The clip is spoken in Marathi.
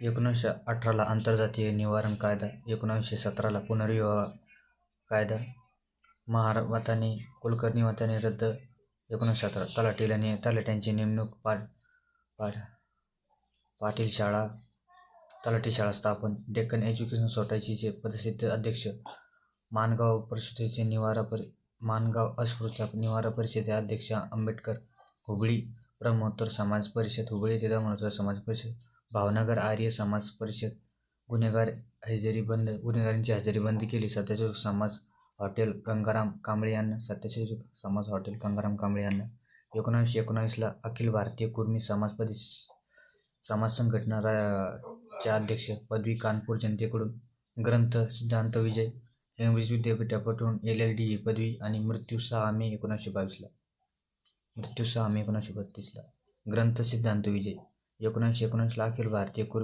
एकोणीसशे अठराला आंतरजातीय निवारण कायदा एकोणीसशे सतराला पुनर्विवाह कायदा महारवाताने कुलकर्णी वताने रद्द एकोणीसशे सतरा तलाटीला ने तलाट्यांची नेमणूक पाट पाट पाटील शाळा तलाठी शाळा स्थापन डेक्कन एज्युकेशन सोसायटीचे पदसिद्ध अध्यक्ष माणगाव परिषदेचे निवारा परि माणगाव अस्पृश्य निवारा परिषदेचे अध्यक्ष आंबेडकर हुबळी ब्रह्मोत्तर समाज परिषद हुबळी येथे ब्रह्मोत्तर समाज परिषद भावनगर आर्य समाज परिषद गुन्हेगार हजेरी बंद गुन्हेगारांची हजेरी बंद केली. सत्याचे समाज हॉटेल गंगाराम कांबळे यांना सत्याचे समाज हॉटेल गंगाराम कांबळे यांना एकोणावीसशे एकोणावीसला अखिल भारतीय कुर्मी समाज पदी समाज संघटना रा चे अध्यक्ष पदवी कानपूर जनतेकडून ग्रंथ सिद्धांत विजय केंब्रिज विद्यापीठापासून एल एल डी ही पदवी आणि मृत्यू सहा मे एकोणीसशे बावीसला मृत्यू सहा मे एकोणीसशे बत्तीसला ग्रंथ सिद्धांत विजय. एकोणीसशे एकोणीसला अखिल भारतीय कुर्मी